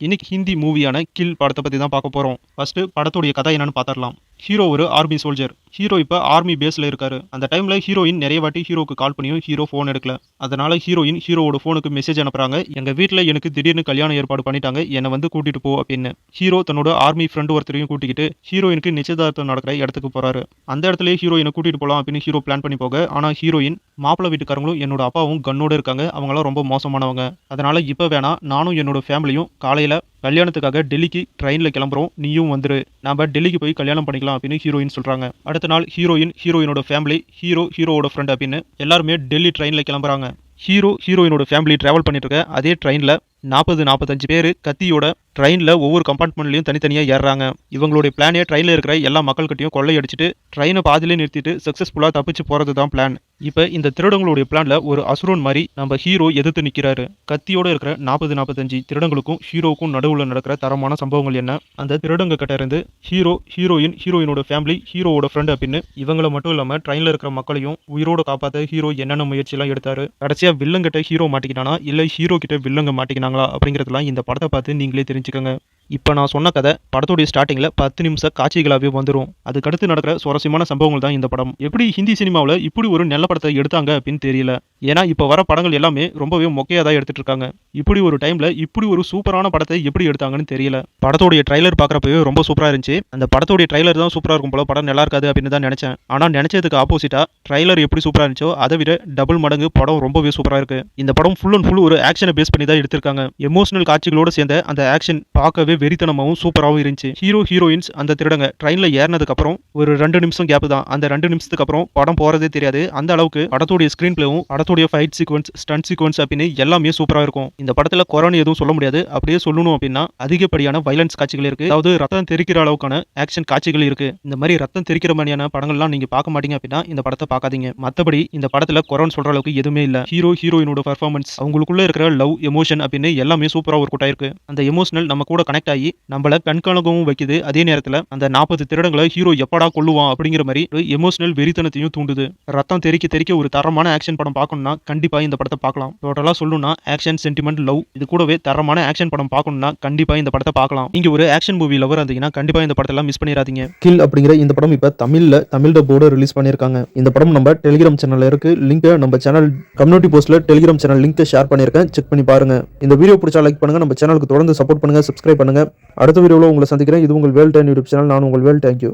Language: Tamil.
இன்னைக்கு ஹிந்தி மூவியான கில் படத்தை பற்றி தான் பார்க்க போகிறோம் ஃபர்ஸ்ட் படத்துடைய கதை என்னன்னு பார்த்துடலாம். ஹீரோ ஒரு ஆர்மி சோல்ஜர் ஹீரோ இப்போ ஆர்மி பேஸில் இருக்காரு. அந்த டைமில் ஹீரோயின் நிறைய வாட்டி ஹீரோக்கு கால் பண்ணியும் ஹீரோ ஃபோன் எடுக்கல. அதனால ஹீரோயின் ஹீரோவோட ஃபோனுக்கு மெசேஜ் அனுப்புகிறாங்க எங்கள் வீட்டில் எனக்கு திடீர்னு கல்யாணம் ஏற்பாடு பண்ணிட்டாங்க. என்னை வந்து கூட்டிகிட்டு போ அப்படின்னு. ஹீரோ தன்னோட ஆர்மி ஃப்ரெண்டு ஒருத்தரையும் கூட்டிக்கிட்டு ஹீரோயினுக்கு நிச்சயதார்த்தம் நடக்கிற இடத்துக்கு போகிறாரு அந்த இடத்துலயே ஹீரோயினை கூட்டிகிட்டு போகலாம் அப்படின்னு ஹீரோ பிளான் பண்ணி போக. ஆனால் ஹீரோயின் மாப்பிள்ளை வீட்டுக்காரங்களும் என்னோட அப்பாவும் கன்னோடு இருக்காங்க. அவங்களாம் ரொம்ப மோசமானவங்க. அதனால் இப்போ வேணால் நானும் என்னோட ஃபேமிலியும் காலையில் கல்யாணத்துக்காக டெல்லிக்கு ட்ரெயினில் கிளம்புறோம். நீயும் வந்துரு. நாம் டெல்லிக்கு போய் கல்யாணம் பண்ணிக்கலாம் அப்படின்னு ஹீரோயின் சொல்கிறாங்க அடுத்த நாள் ஹீரோயின் ஹீரோயினோட ஃபேமிலி ஹீரோ ஹீரோவோட ஃப்ரெண்ட் அப்படின்னு எல்லாருமே டெல்லி ட்ரெயினில் கிளம்புறாங்க. ஹீரோ ஹீரோயினோட ஃபேமிலி ட்ராவல் பண்ணிட்டு இருக்க. அதே ட்ரெயினில் நாற்பது நாற்பத்தஞ்சு பேர் கத்தியோட ட்ரெயினில் ஒவ்வொரு கம்பார்ட்மெண்ட்லையும் தனித்தனியாக ஏறுறாங்க. இவங்களுடைய பிளானே ட்ரெயினில் இருக்கிற எல்லா மக்கள்கிட்டையும் கொள்ளையடிச்சிட்டு ட்ரெயினை பாதிலே நிறுத்திட்டு சக்ஸஸ்ஃபுல்லாக தப்பிச்சு போகிறது தான் பிளான் இப்போ இந்த திருடங்களுடைய பிளானில் ஒரு அசுரன் மாதிரி நம்ம ஹீரோ எதிர்த்து நிற்கிறாரு கத்தியோடு இருக்கிற நாற்பது நாற்பத்தஞ்சு திருடங்களுக்கும் ஹீரோவுக்கும் நடுவில் நடக்கிற தரமான சம்பவங்கள் என்ன? அந்த திருடங்க கிட்ட இருந்து ஹீரோ ஹீரோயின் ஹீரோயினோட ஃபேமிலி ஹீரோவோட ஃப்ரெண்ட் அப்படின்னு இவங்களை மட்டும் இல்லாமல் ட்ரெயினில் இருக்கிற மக்களையும் உயிரோட காப்பாற்ற ஹீரோ என்னென்ன முயற்சியெல்லாம் எடுத்தாரு? கடைசியாக வில்லங்கிட்ட ஹீரோ மாட்டிக்கினானா இல்லை ஹீரோ கிட்ட வில்லங்க மாட்டிக்கினாங்களா? அப்படிங்கிறதுலாம் இந்த படத்தை பார்த்து நீங்களே தெரிஞ்சு 这刚刚 இப்போ நான் சொன்ன கதை படத்துடைய ஸ்டார்டிங்கில் பத்து நிமிஷம் காட்சிகளாகவே வந்துடும் அதுக்கடுத்து நடக்கிற சுவாரஸ்யமான சம்பவங்கள் தான் இந்த படம். எப்படி ஹிந்தி சினிமாவில் இப்படி ஒரு நல்ல படத்தை எடுத்தாங்க அப்படின்னு தெரியல. ஏன்னா இப்போ வர படங்கள் எல்லாமே ரொம்பவே மொக்கையாக தான் எடுத்துட்டு இருக்காங்க இப்படி ஒரு டைமில் இப்படி ஒரு சூப்பரான படத்தை எப்படி எடுத்தாங்கன்னு தெரியல. படத்தோடைய ட்ரைலர் பார்க்குறப்பவே ரொம்ப சூப்பராக இருந்துச்சு. அந்த படத்தோடைய ட்ரைலர் தான் சூப்பராக இருக்கும் போல படம் நல்லா இருக்காது அப்படின்னு தான் நினச்சேன். ஆனால் நினச்சதுக்கு ஆப்போசிட்டாக ட்ரைலர் எப்படி சூப்பராக இருந்துச்சோ அதை விட டபுள் மடங்கு படம் ரொம்பவே சூப்பராக இருக்குது இந்த படம் ஃபுல் அண்ட் ஃபுல் ஒரு ஆக்ஷனை பேஸ் பண்ணி தான் எடுத்திருக்காங்க. எமோஷனல் காட்சிகளோடு சேர்ந்த அந்த ஆக்ஷன் பார்க்கவே வெறித்தனமாகவும் சூப்பராகவும் இருந்துச்சு. ஹீரோ ஹீரோயின்ஸ் அந்த திருடங்க. ட்ரெயினில் ஏறினதுக்கு அப்புறம் ஒரு ரெண்டு நிமிஷம் கேப் தான். அந்த ரெண்டு நிமிஷத்துக்கு அப்புறம் படம் போகிறதே தெரியாது. அந்த அளவுக்கு படத்துடைய ஸ்க்ரீன் பிளேவும் படத்துடைய ஃபைட் சீக்வன்ஸ் ஸ்டன்ட் சீக்வன்ஸ் அப்படின்னு எல்லாமே சூப்பராக இருக்கும். இந்த படத்தில் கொரோனா எதுவும் சொல்ல முடியாது. அப்படியே சொல்லணும் அப்படின்னா அதிகப்படியான வைலன்ஸ் காட்சிகள் இருக்கு. அதாவது ரத்தம் தெரிக்கிற அளவுக்கான ஆக்ஷன் காட்சிகள் இருக்கு. இந்த மாதிரி ரத்தம் தெரிக்கிற மாதிரியான படங்கள்லாம் நீங்க பார்க்க மாட்டீங்க அப்படின்னா இந்த படத்தை பார்க்காதீங்க. மற்றபடி இந்த படத்துல கொரோனா சொல்ற அளவுக்கு எதுவுமே இல்ல. ஹீரோ ஹீரோயினோட பர்ஃபார்மன்ஸ் அவங்களுக்குள்ள இருக்கிற லவ் எமோஷன் அப்படின்னு எல்லாமே சூப்பராக ஒரு கூட்டாயிருக்கு அந்த எமோஷனல் நம்ம கூட கனெக்ட் ஆகி நம்மள கண்காணகவும் வைக்குது. அதே நேரத்துல அந்த நாற்பது திருடங்களை ஹீரோ எப்படா கொள்ளுவான் அப்படிங்கிற மாதிரி ஒரு எமோஷனல் வெறித்தனத்தையும் தூண்டுது. ரத்தம் தெறிக்க தெறிக்க ஒரு தரமான ஆக்ஷன் படம் பார்க்கணும்னா கண்டிப்பா இந்த படத்தை பார்க்கலாம். டோட்டலா சொல்லணும்னா ஆக்ஷன் சென்டிமெண்ட் லவ் இது கூடவே தரமான ஆக்ஷன் படம் பார்க்கணும்னா கண்டிப்பா இந்த படத்தை பார்க்கலாம். நீங்க ஒரு ஆக்ஷன் மூவி லவர் இருந்தீங்கன்னா கண்டிப்பா இந்த படத்தெல்லாம் மிஸ் பண்ணிடாதீங்க. கில் அப்படிங்கிற இந்த படம் இப்போ தமிழில் தமிழ் டப்போட ரிலீஸ் பண்ணியிருக்காங்க. இந்த படம் நம்ம டெலிகிராம் சேனலில் இருக்கு. லிங்கை நம்ம சேனல் கம்யூனிட்டி போஸ்ட்டில் டெலிகிராம் சேனல் லிங்க்கை ஷேர் பண்ணியிருக்கேன். செக் பண்ணி பாருங்க. இந்த வீடியோ பிடிச்சா லைக் பண்ணுங்க. நம்ம சேனலுக்கு தொடர்ந்து சப்போர்ட் பண்ணுங்க. சப்ஸ்கிரைப் பண்ணுங்க. அடுத்த வீடியோவில் உங்களை சந்திக்கிறேன். இது உங்கள் வேல் டைன் யூடியூப் சேனல். நான் உங்கள் வேல் தேங்க்யூ